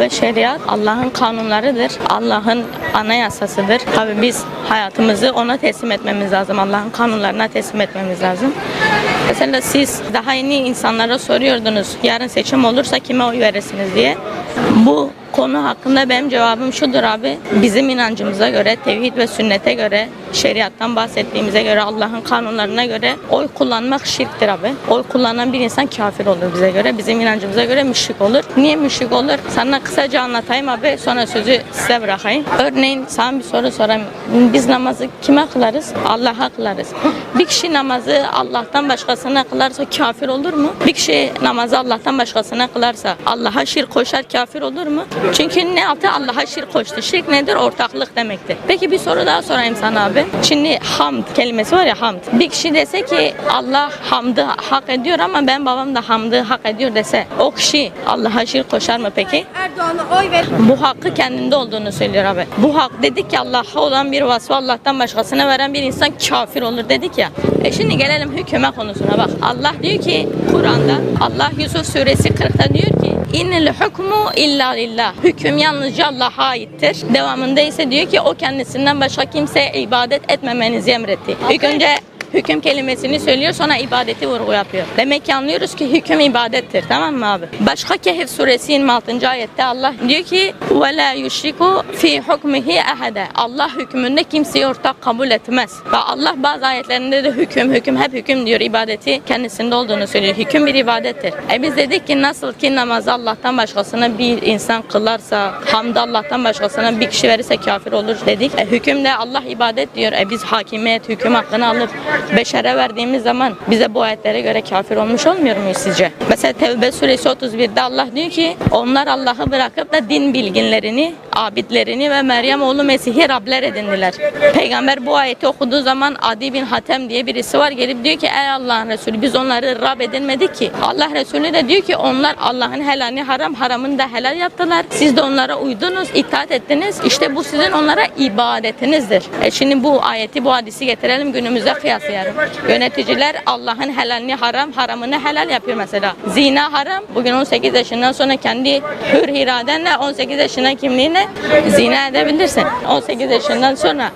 Abi şeriat Allah'ın kanunlarıdır. Allah'ın anayasasıdır. Tabi biz hayatımızı ona teslim etmemiz lazım. Allah'ın kanunlarına teslim etmemiz lazım. Mesela siz daha yeni insanlara soruyordunuz yarın seçim olursa kime oy verirsiniz diye. Bu konu hakkında benim cevabım şudur abi. Bizim inancımıza göre, tevhid ve sünnete göre, şeriattan bahsettiğimize göre, Allah'ın kanunlarına göre oy kullanmak şirktir abi. Oy kullanan bir insan kafir olur bize göre. Bizim inancımıza göre müşrik olur. Niye müşrik olur? Sana kısaca anlatayım abi. Sonra sözü size bırakayım. Örneğin sana bir soru sorayım. Biz namazı kime kılarız? Allah'a kılarız. Bir kişi namazı Allah'tan başkasına kılarsa kafir olur mu? Bir kişi namazı Allah'tan başkasına kılarsa Allah'a şirk koşar kafir olur mu? Çünkü ne yaptı? Allah'a şirk koştu. Şirk nedir? Ortaklık demektir. Peki bir soru daha sorayım sana abi. Şimdi hamd kelimesi var ya hamd. Bir kişi dese ki Allah hamdı hak ediyor ama ben babam da hamdı hak ediyor dese o kişi Allah'a şirk koşar mı peki? Erdoğan'a oy ver. Bu hakkı kendinde olduğunu söylüyor abi. Bu hak dedik ki Allah'a olan bir vasfı Allah'tan başkasına veren bir insan kafir olur dedik ya. E şimdi gelelim hüküme konusuna bak. Allah diyor ki Kur'an'da Allah Yusuf suresi 40'ta diyor İnnel hukmu illa lillah. Hüküm yalnızca Allah'a aittir. Devamında ise diyor ki o kendisinden başka kimseye ibadet etmemenizi emretti. İlk önce hüküm kelimesini söylüyor sonra ibadeti vurgu yapıyor. Demek ki anlıyoruz ki hüküm ibadettir tamam mı abi? Başka Kehf suresi 26. ayette Allah diyor ki وَلَا يُشْرِكُ فِي حُكْمِهِ اَحَدًا Allah hükmünde kimseyi ortak kabul etmez. Ve Allah bazı ayetlerinde de hüküm, hüküm, hep hüküm diyor. ibadeti kendisinde olduğunu söylüyor. Hüküm bir ibadettir. E biz dedik ki nasıl ki namazı Allah'tan başkasına bir insan kılarsa, hamdı Allah'tan başkasına bir kişi verirse kafir olur dedik. E hüküm de Allah ibadet diyor. E biz hakimiyet, hüküm hakkını alıp beşere verdiğimiz zaman bize bu ayetlere göre kafir olmuş olmuyor muyuz sizce? Mesela Tevbe suresi 31'de Allah diyor ki onlar Allah'ı bırakıp da din bilginlerini, abidlerini ve Meryem oğlu Mesih'i Rabler edindiler. Peygamber bu ayeti okuduğu zaman Adi bin Hatem diye birisi var gelip diyor ki ey Allah'ın Resulü biz onları Rab edinmedik ki. Allah Resulü de diyor ki onlar Allah'ın helalini haram, haramını da helal yaptılar. Siz de onlara uydunuz, itaat ettiniz. İşte bu sizin onlara ibadetinizdir. E şimdi bu ayeti, bu hadisi getirelim günümüze kıyaslayalım. Yöneticiler Allah'ın helalini haram, haramını helal yapıyor mesela. Zina haram. Bugün 18 yaşından sonra kendi hür iradenle 18 yaşına kimliğine zina edebilirsin. 18 yaşından sonra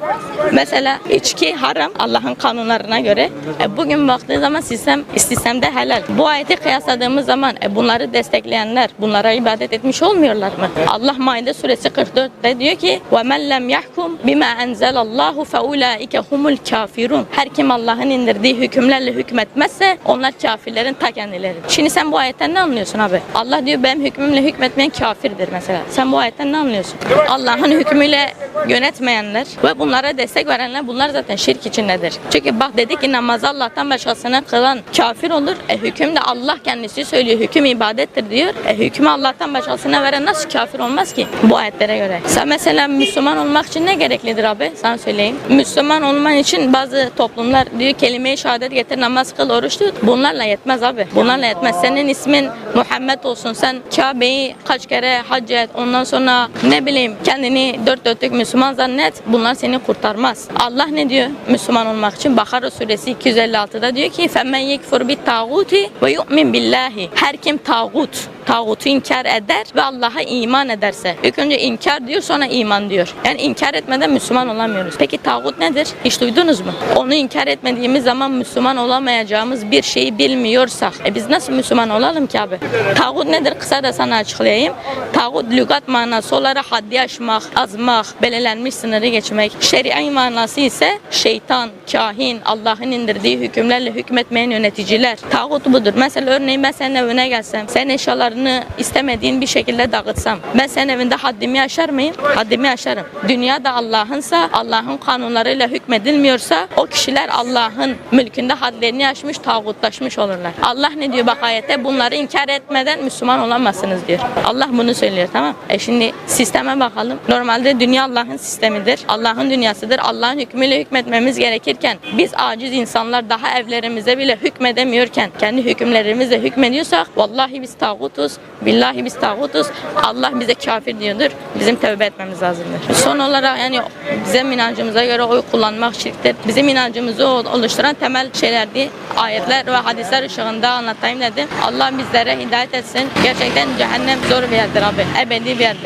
mesela içki haram Allah'ın kanunlarına göre. E bugün baktığın zaman sistem sistemde helal. Bu ayeti kıyasladığımız zaman e bunları destekleyenler bunlara ibadet etmiş olmuyorlar mı? Allah Maide suresi 44'te diyor ki وَمَنْ لَمْ يَحْكُمْ بِمَا أَنْزَلَ اللّٰهُ فَاُولَٰئِكَ هُمُ الْكَافِرُونَ Her kim Allah'ın indirdiği hükümlerle hükmetmezse onlar kafirlerin ta kendileri. Şimdi sen bu ayetten ne anlıyorsun abi? Allah diyor benim hükmümle hükmetmeyen kafirdir mesela. Sen bu ayetten ne anlıyorsun? Allah'ın hükmüyle yönetmeyenler ve bunlara destek verenler bunlar zaten şirk içindedir. Çünkü bak dedi ki namazı Allah'tan başkasına kılan kafir olur. E hüküm de Allah kendisi söylüyor. Hüküm ibadettir diyor. E hükmü Allah'tan başkasına veren nasıl kafir olmaz ki? Bu ayetlere göre. Sen mesela Müslüman olmak için ne gereklidir abi? Sana söyleyeyim. Müslüman olman için bazı toplumlar diyor kelime-i şehadet getir, namaz kıl, oruç tut. Bunlarla yetmez abi. Bunlarla yetmez. Senin ismin Muhammed olsun. Sen Kabe'yi kaç kere hac et. Ondan sonra ne bileyim kendini dört dörtlük Müslüman zannet. Bunlar seni kurtarmaz. Allah ne diyor Müslüman olmak için? Bakara suresi 256'da diyor ki فَمَنْ يَكْفُرْ بِالْتَاغُوتِ وَيُؤْمِنْ بِاللّٰهِ Her kim tağut, tağutu inkar eder ve Allah'a iman ederse. İlk önce inkar diyor sonra iman diyor. Yani inkar etmeden Müslüman olamıyoruz. Peki tağut nedir? Hiç duydunuz mu? Onu inkar etmediğimiz zaman Müslüman olamayacağımız bir şeyi bilmiyorsak e biz nasıl Müslüman olalım ki abi? Tağut nedir? Kısa da sana açıklayayım. Tağut lügat manası olarak haddi aşmak, azmak, belirlenmiş sınırı geçmek. Şer'i manası ise şeytan, kahin, Allah'ın indirdiği hükümlerle hükmetmeyen yöneticiler. Tağut budur. Mesela örneğin ben senin evine gelsem, senin eşyalarını istemediğin bir şekilde dağıtsam, ben senin evinde haddimi aşar mıyım? Haddimi aşarım. Dünya da Allah'ınsa, Allah'ın kanunlarıyla hükmedilmiyorsa o kişiler Allah'ın mülkünde hadlerini aşmış, tağutlaşmış olurlar. Allah ne diyor bak ayette? Bunları inkar etmeden Müslüman olamazsınız diyor. Allah bunu söylüyor tamam. E şimdi sisteme bakalım. Normalde dünya Allah'ın sistemidir. Allah'ın dünyasıdır. Allah'ın hükmüyle hükmetmemiz gerekirken biz aciz insanlar daha evlerimize bile hükmedemiyorken kendi hükümlerimizle hükmediyorsak vallahi biz tağutuz tağutuz. Billahi biz tağutuz. Allah bize kafir diyordur. Bizim tövbe etmemiz lazımdır. Son olarak yani bizim inancımıza göre oy kullanmak şirktir. Bizim inancımızı oluşturan temel şeylerdi. Ayetler ve hadisler ışığında anlatayım dedim. Allah bizlere hidayet etsin. Gerçekten cehennem zor bir yerdir abi. Ebedi bir yerdir.